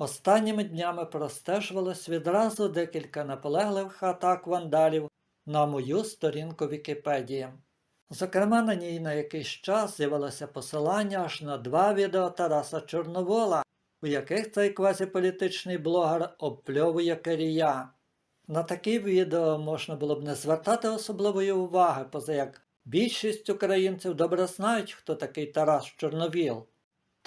Останніми днями простежувалось відразу декілька наполегливих атак вандалів на мою сторінку Вікіпедії. Зокрема, на ній на якийсь час з'явилося посилання аж на два відео Тараса Чорновола, у яких цей квазіполітичний блогер обпльовує керія. На такі відео можна було б не звертати особливої уваги, поза як більшість українців добре знають, хто такий Тарас Чорновіл.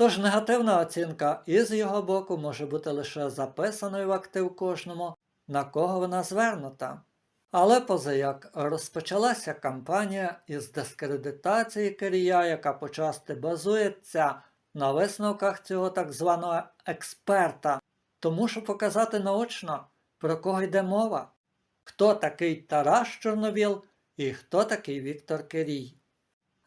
Тож негативна оцінка із його боку може бути лише записаною в актив кожному, на кого вона звернута. Але позаяк розпочалася кампанія із дискредитації керія, яка почасти базується на висновках цього так званого експерта, то мушу показати наочно, про кого йде мова, хто такий Тарас Чорновіл і хто такий Віктор Керій.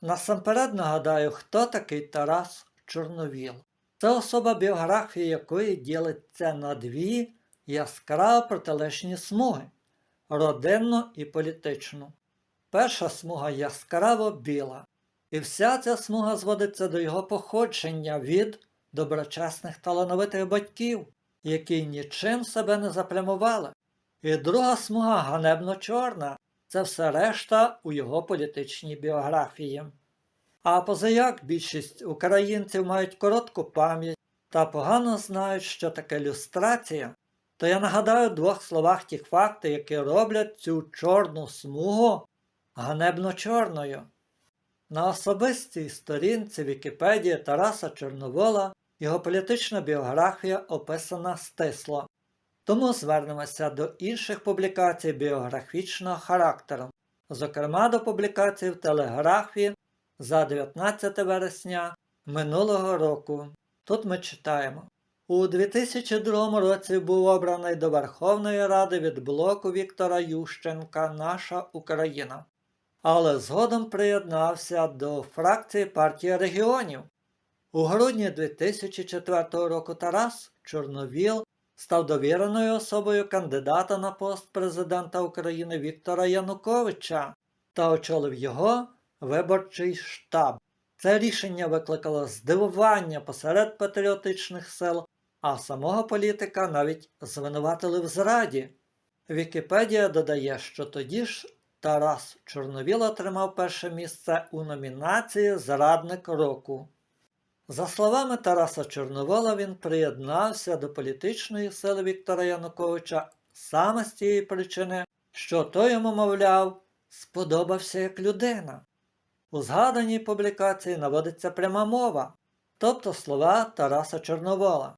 Насамперед нагадаю, хто такий Тарас Чорновіл. Це особа біографія якої ділиться на дві яскраво протилежні смуги родинну і політичну. Перша смуга яскраво біла, і вся ця смуга зводиться до його походження від доброчесних талановитих батьків, які нічим себе не заплямували. І друга смуга ганебно чорна це все решта у його політичній біографії. А позаяк більшість українців мають коротку пам'ять та погано знають, що таке люстрація, то я нагадаю в двох словах ті факти, які роблять цю чорну смугу ганебно чорною. На особистій сторінці Вікіпедії Тараса Чорновола його політична біографія описана стисло. Тому звернемося до інших публікацій біографічного характеру, зокрема до публікації в телеграфі за 19 вересня минулого року. Тут ми читаємо. У 2002 році був обраний до Верховної Ради від блоку Віктора Ющенка Наша Україна, але згодом приєднався до фракції партії регіонів. У грудні 2004 року Тарас Чорновіл став довіреною особою кандидата на пост президента України Віктора Януковича та очолив його виборчий штаб. Це рішення викликало здивування посеред патріотичних сил, а самого політика навіть звинуватили в зраді. Вікіпедія додає, що тоді ж Тарас Чорновіл отримав перше місце у номінації Зрадник року. За словами Тараса Чорновола, він приєднався до політичної сили Віктора Януковича саме з тієї причини, що той йому, мовляв, сподобався як людина. У згаданій публікації наводиться пряма мова, тобто слова Тараса Чорновола.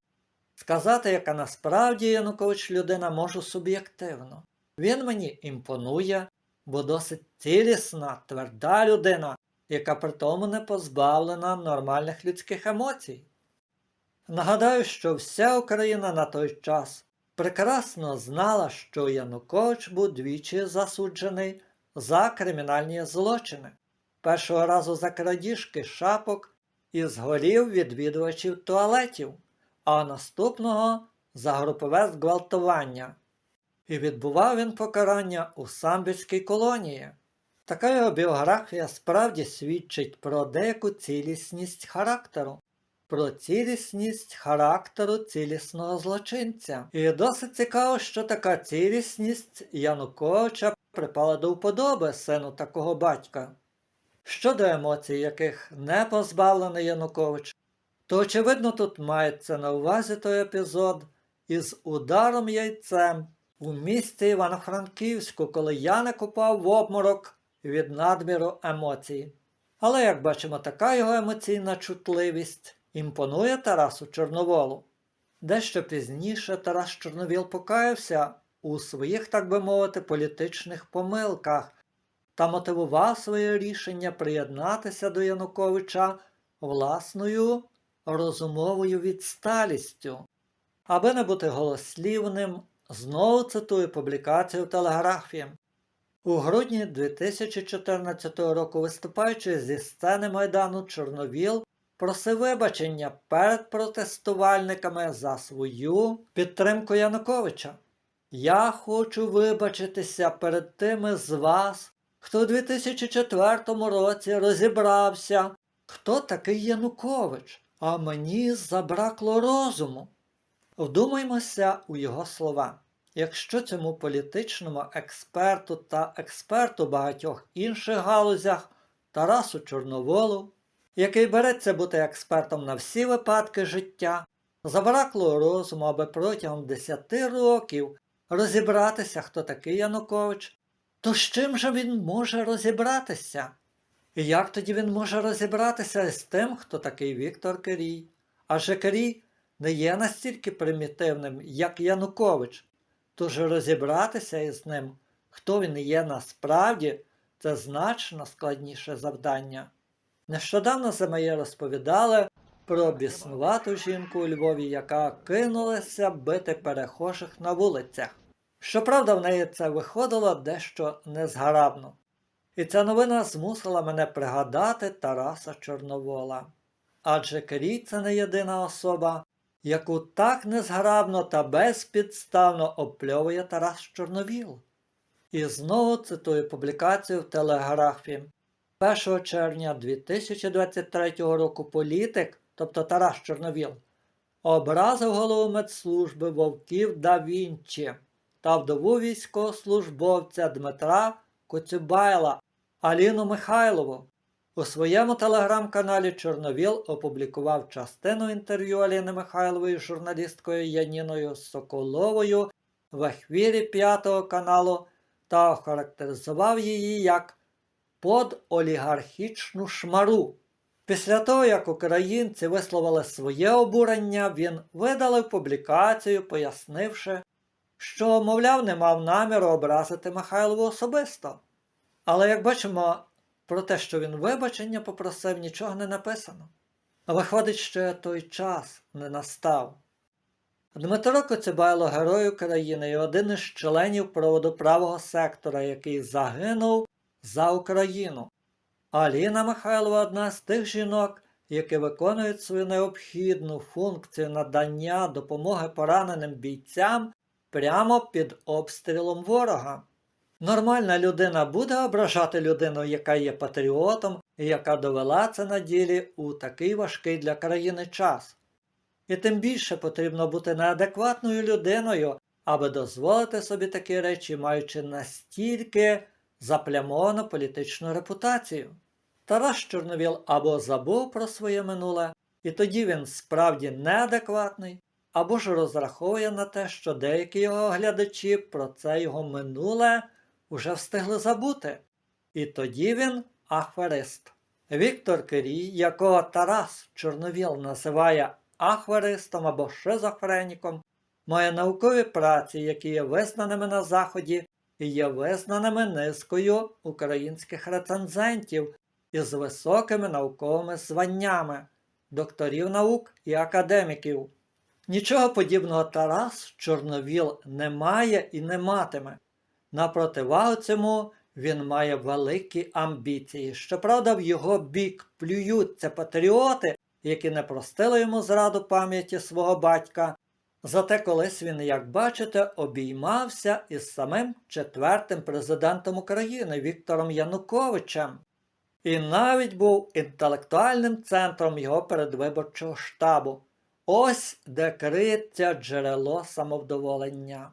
Сказати, яка насправді Янукович людина можу суб'єктивно. Він мені імпонує, бо досить цілісна, тверда людина, яка при тому не позбавлена нормальних людських емоцій. Нагадаю, що вся Україна на той час прекрасно знала, що Янукович був двічі засуджений за кримінальні злочини. Першого разу за крадіжки шапок і згорів відвідувачів туалетів, а наступного за групове зґвалтування. І відбував він покарання у самбірській колонії. Така його біографія справді свідчить про деяку цілісність характеру, про цілісність характеру цілісного злочинця. І досить цікаво, що така цілісність Януковича припала до вподоби сину такого батька. Щодо емоцій, яких не позбавлений Янукович, то очевидно тут мається на увазі той епізод із ударом яйцем у місті Івано-Франківську, коли Яник упав в обморок від надміру емоцій. Але, як бачимо, така його емоційна чутливість імпонує Тарасу Чорноволу. Дещо пізніше Тарас Чорновіл покаявся у своїх, так би мовити, політичних помилках та мотивував своє рішення приєднатися до Януковича власною розумовою відсталістю. Аби не бути голослівним, знову цитую публікацію в телеграфі. У грудні 2014 року, виступаючи зі сцени Майдану, Чорновіл просив вибачення перед протестувальниками за свою підтримку Януковича. Я хочу вибачитися перед тими з вас, хто у 2004 році розібрався, хто такий Янукович, а мені забракло розуму. Вдумаймося у його слова. Якщо цьому політичному експерту та експерту багатьох інших галузях Тарасу Чорноволу, який береться бути експертом на всі випадки життя, забракло розуму, аби протягом 10 років розібратися, хто такий Янукович, то з чим же він може розібратися? І як тоді він може розібратися з тим, хто такий Віктор Кирій? Адже Кирій не є настільки примітивним, як Янукович, тож розібратися із ним, хто він є насправді, це значно складніше завдання. Нещодавно за моє розповідали про біснувату жінку у Львові, яка кинулася бити перехожих на вулицях. Щоправда, в неї це виходило дещо незграбно. І ця новина змусила мене пригадати Тараса Чорновола. Адже Керій це не єдина особа, яку так незграбно та безпідставно опльовує Тарас Чорновіл. І знову цитую публікацію в телеграфі. 1 червня 2023 року політик, тобто Тарас Чорновіл, образив голову медслужби Вовків да Вінчі та вдову військовослужбовця Дмитра Коцюбайла Аліну Михайлову. У своєму телеграм-каналі Чорновіл опублікував частину інтерв'ю Аліни Михайлової з журналісткою Яніною Соколовою в ехвірі п'ятого каналу та охарактеризував її як подолігархічну шмару. Після того, як українці висловили своє обурення, він видалив публікацію, пояснивши, що, мовляв, не мав наміру образити Михайлову особисто. Але як бачимо, про те, що він вибачення попросив, нічого не написано. Виходить, що той час не настав. Дмитро Коцюбайло герой України і один із членів проводу правого сектора, який загинув за Україну. Аліна Михайлова одна з тих жінок, які виконують свою необхідну функцію надання допомоги пораненим бійцям прямо під обстрілом ворога. Нормальна людина буде ображати людину, яка є патріотом і яка довела це на ділі у такий важкий для країни час. І тим більше потрібно бути неадекватною людиною, аби дозволити собі такі речі, маючи настільки заплямовану політичну репутацію. Тарас Чорновіл або забув про своє минуле, і тоді він справді неадекватний, або ж розраховує на те, що деякі його глядачі про це його минуле уже встигли забути. І тоді він ахварист. Віктор Кирій, якого Тарас Чорновіл називає ахваристом або шизофреніком, має наукові праці, які є визнаними на Заході і є визнаними низкою українських рецензентів із високими науковими званнями, докторів наук і академіків. Нічого подібного Тарас Чорновіл не має і не матиме. На противагу цьому він має великі амбіції. Щоправда, в його бік плюються патріоти, які не простили йому зраду пам'яті свого батька. Зате колись він, як бачите, обіймався із самим четвертим президентом України Віктором Януковичем і навіть був інтелектуальним центром його передвиборчого штабу. Ось де криється джерело самовдоволення.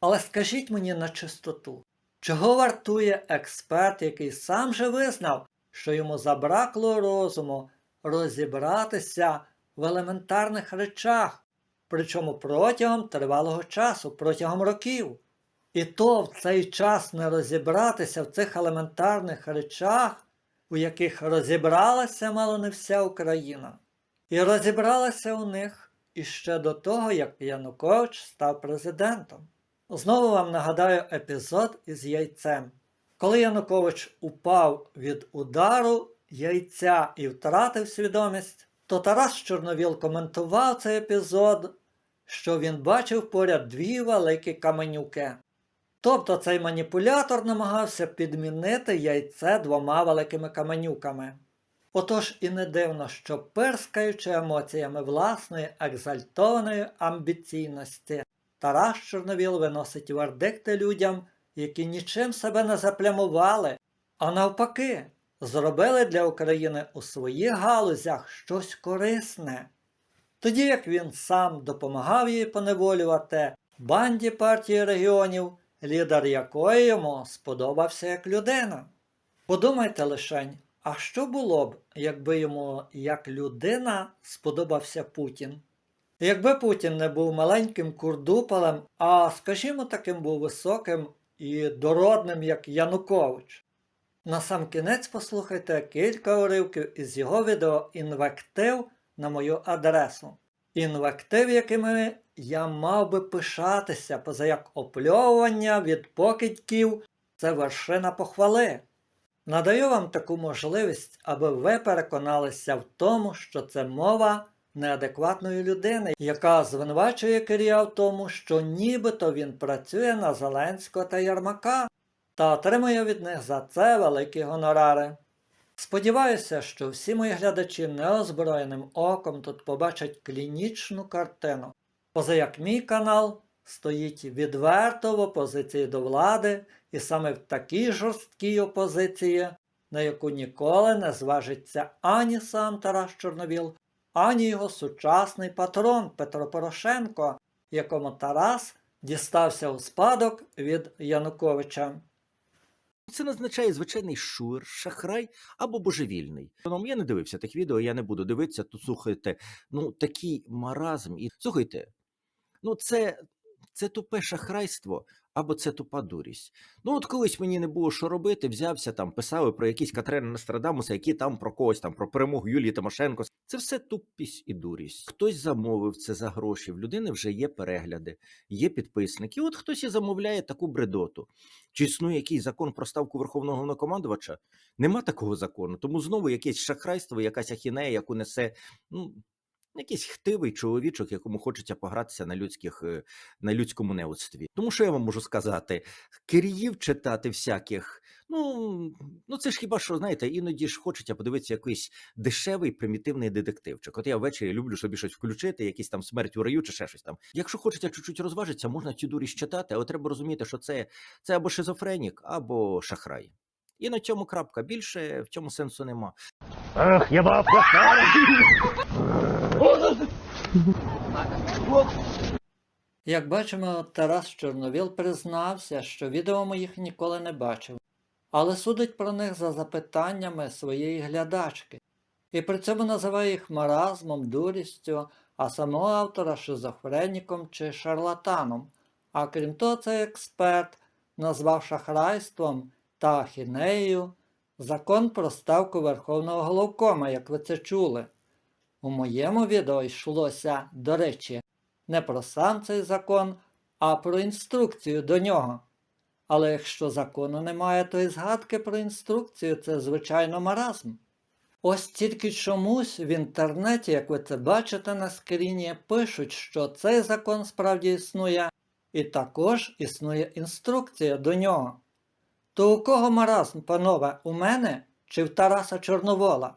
Але скажіть мені на чистоту, чого вартує експерт, який сам же визнав, що йому забракло розуму розібратися в елементарних речах, причому протягом тривалого часу, протягом років. І то в цей час не розібратися в цих елементарних речах, у яких розібралася мало не вся Україна, і розібралася у них іще до того, як Янукович став президентом. Знову вам нагадаю епізод із яйцем. Коли Янукович упав від удару яйця і втратив свідомість, то Тарас Чорновіл коментував цей епізод, що він бачив поряд дві великі каменюки. Тобто цей маніпулятор намагався підмінити яйце двома великими каменюками. Отож і не дивно, що пирскаючи емоціями власної екзальтованої амбіційності, Тарас Чорновіл виносить вердикти людям, які нічим себе не заплямували, а навпаки, зробили для України у своїх галузях щось корисне. тоді як він сам допомагав їй поневолювати банді партії регіонів, лідер якої йому сподобався як людина. Подумайте лишень, а що було б, якби йому як людина сподобався Путін? Якби Путін не був маленьким курдупалем, а, скажімо, таким був високим і дородним, як Янукович. Насамкінець послухайте кілька уривків із його відео інвектив на мою адресу. Інвектив, якими я мав би пишатися, поза як опльовування від покидьків це вершина похвали. Надаю вам таку можливість, аби ви переконалися в тому, що це мова неадекватної людини, яка звинувачує Кирія в тому, що нібито він працює на Зеленського та Ярмака та отримує від них за це великі гонорари. Сподіваюся, що всі мої глядачі неозброєним оком тут побачать клінічну картину, поза як мій канал стоїть відверто в опозиції до влади і саме в такій жорсткій опозиції, на яку ніколи не зважиться ані сам Тарас Чорновіл, ані його сучасний патрон Петро Порошенко, якому Тарас дістався у спадок від Януковича. Це не означає звичайний шур, шахрай або божевільний. Я не дивився тих відео, я не буду дивитися. Тут слухайте, ну такий маразм. І слухайте, ну це, це тупе шахрайство або це тупа дурість. Ну, от колись мені не було що робити, взявся там, писали про якісь Катерини Нострадамуса, які там про когось там, про перемогу Юлії Тимошенко. Це все тупість і дурість. Хтось замовив це за гроші. В людини вже є перегляди, є підписники. От хтось і замовляє таку бредоту. Чи існує якийсь закон про ставку верховного головнокомандувача? Нема такого закону. Тому знову якесь шахрайство, якась ахінея, яку несе ну, якийсь хтивий чоловічок, якому хочеться погратися на людських е, на людському неудстві. Тому що я вам можу сказати, Киріїв читати всяких. Ну, ну це ж хіба що, знаєте, іноді ж хочеться подивитися якийсь дешевий примітивний детективчик. От я ввечері люблю собі щось включити, якийсь там смерть у раю чи ще щось там. Якщо хочеться чуть-чуть розважитися, можна цю дурість читати, але треба розуміти, що це, це або шизофренік, або шахрай. І на цьому крапка. Більше в цьому сенсу нема. Ах, я бабка стара. Як бачимо, Тарас Чорновіл признався, що відео моїх ніколи не бачив, але судить про них за запитаннями своєї глядачки, і при цьому називає їх маразмом, дурістю, а самого автора шизофреніком чи шарлатаном. А крім того, цей експерт назвав шахрайством та ахінеєю закон про ставку Верховного головкома, як ви це чули. У моєму відео йшлося, до речі, не про сам цей закон, а про інструкцію до нього. Але якщо закону немає, то і згадки про інструкцію це звичайно маразм. Ось тільки чомусь в інтернеті, як ви це бачите на скріні, пишуть, що цей закон справді існує, і також існує інструкція до нього. То у кого маразм, панове, у мене чи в Тараса Чорновола?